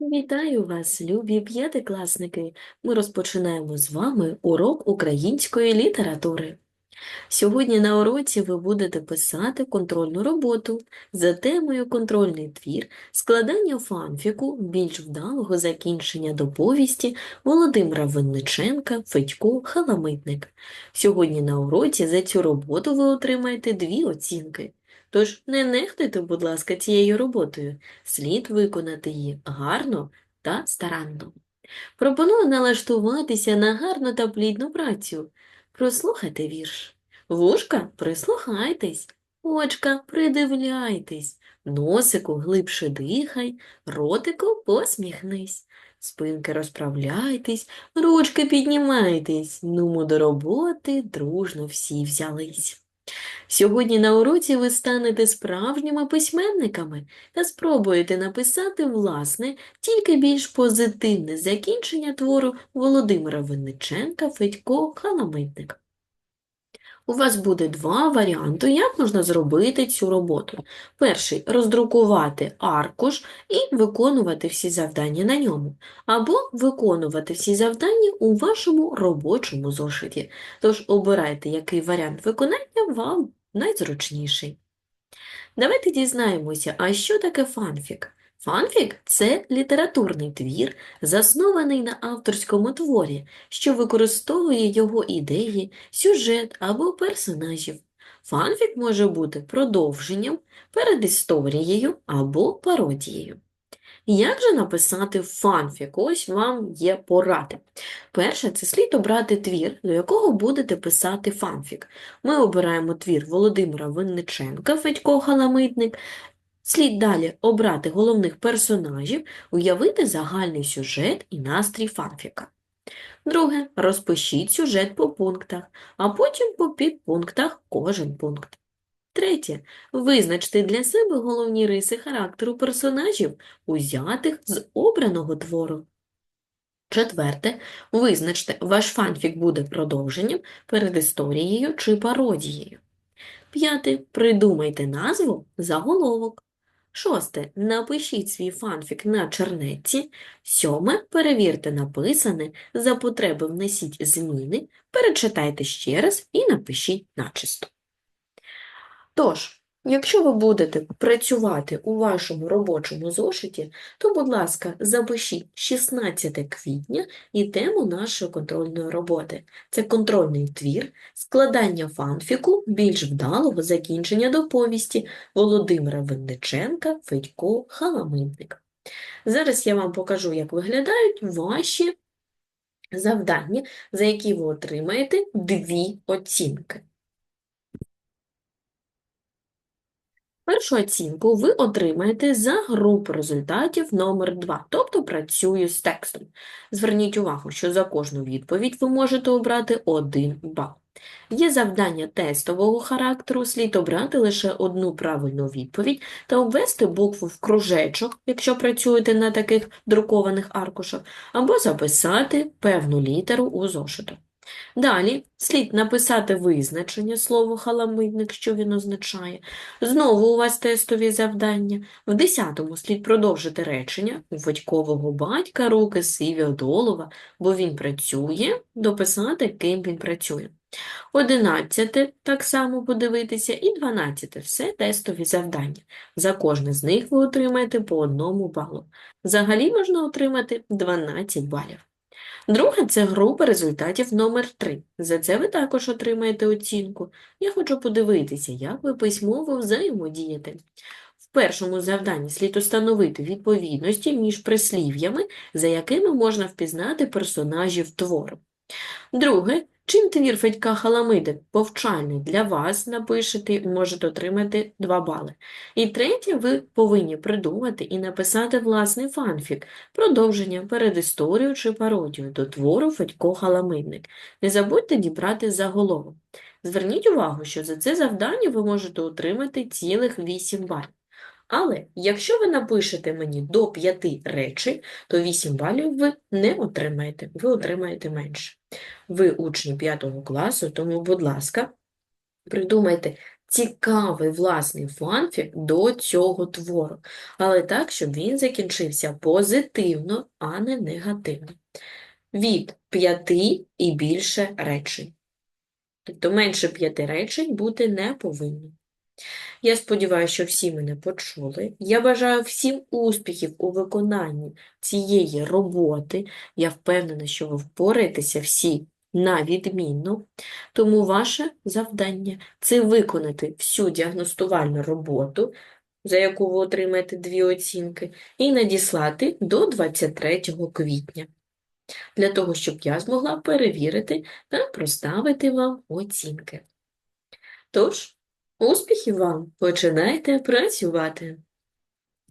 Вітаю вас, любі п'ятикласники! Ми розпочинаємо з вами урок української літератури. Сьогодні на уроці ви будете писати контрольну роботу за темою контрольний твір, складання фанфіку, більш вдалого закінчення доповісті Володимира Винниченка, Федько, Халамитник. Сьогодні на уроці за цю роботу ви отримаєте дві оцінки. Тож не нехтуйте, будь ласка, цією роботою. Слід виконати її гарно та старанно. Пропоную налаштуватися на гарну та плідну працю. Прослухайте вірш. Вушка, прислухайтесь, очка, придивляйтесь, носику глибше дихай, ротику посміхнись, спинки розправляйтесь, ручки піднімайтесь, нумо до роботи дружно всі взялись. Сьогодні на уроці ви станете справжніми письменниками та спробуєте написати власне, тільки більш позитивне закінчення твору Володимира Винниченка Федько Халамитник. У вас буде два варіанти, як можна зробити цю роботу. Перший – роздрукувати аркуш і виконувати всі завдання на ньому, або виконувати всі завдання у вашому робочому зошиті. Тож обирайте, який варіант виконання вам найзручніший. Давайте дізнаємося, а що таке фанфік? Фанфік – це літературний твір, заснований на авторському творі, що використовує його ідеї, сюжет або персонажів. Фанфік може бути продовженням, передісторією або пародією. Як же написати фанфік? Ось вам є поради. Перше, це слід обрати твір, до якого будете писати фанфік. Ми обираємо твір Володимира Винниченка, Федько Халамитник. Слід далі обрати головних персонажів, уявити загальний сюжет і настрій фанфіка. Друге, розпишіть сюжет по пунктах, а потім по підпунктах кожен пункт. Третє, визначте для себе головні риси характеру персонажів, узятих з обраного твору. Четверте, визначте, ваш фанфік буде продовженням, передісторією чи пародією. П'яте, придумайте назву заголовок. Шосте, напишіть свій фанфік на чернетці. Сьоме, перевірте написане, за потреби внесіть зміни, перечитайте ще раз і напишіть начисто. Тож, якщо ви будете працювати у вашому робочому зошиті, то, будь ласка, запишіть 16 квітня і тему нашої контрольної роботи. Це контрольний твір, складання фанфіку більш вдалого закінчення доповісті Володимира Винниченка, Федько, Халамитник. Зараз я вам покажу, як виглядають ваші завдання, за які ви отримаєте дві оцінки. Першу оцінку ви отримаєте за групу результатів номер 2, тобто працюю з текстом. Зверніть увагу, що за кожну відповідь ви можете обрати 1 бал. Є завдання тестового характеру, слід обрати лише одну правильну відповідь та обвести букву в кружечок, якщо працюєте на таких друкованих аркушах, або записати певну літеру у зошиту. Далі слід написати визначення слова халамидник, що він означає. Знову у вас тестові завдання. В 10-му слід продовжити речення у батькового батька руки сиві одолова, бо він працює, дописати, ким він працює. 11 так само подивитися, і 12 все тестові завдання. За кожне з них ви отримаєте по одному балу. Взагалі можна отримати 12 балів. Друге – це група результатів номер 3. За це ви також отримаєте оцінку. Я хочу подивитися, як ви письмово взаємодієте. В першому завданні слід установити відповідності між прислів'ями, за якими можна впізнати персонажів твору. Друге, чим твір Федька Халамиди повчальний для вас напишете, можете отримати 2 бали. І третє, ви повинні придумати і написати власний фанфік, продовження, передісторію чи пародію до твору Федько Халамидник. Не забудьте дібрати заголовок. Зверніть увагу, що за це завдання ви можете отримати цілих 8 балів. Але якщо ви напишете мені до 5 речень, то 8 балів ви не отримаєте, ви отримаєте менше. Ви учні 5 класу, тому, будь ласка, придумайте цікавий власний фанфік до цього твору, але так, щоб він закінчився позитивно, а не негативно. Від п'яти і більше речень. Тобто менше п'яти речень бути не повинно. Я сподіваюся, що всі мене почули. Я бажаю всім успіхів у виконанні цієї роботи. Я впевнена, що ви впораєтеся всі на відмінно. Тому ваше завдання – це виконати всю діагностувальну роботу, за яку ви отримаєте дві оцінки, і надіслати до 23 квітня, для того, щоб я змогла перевірити та проставити вам оцінки. Тож, успіхів вам! Починайте працювати!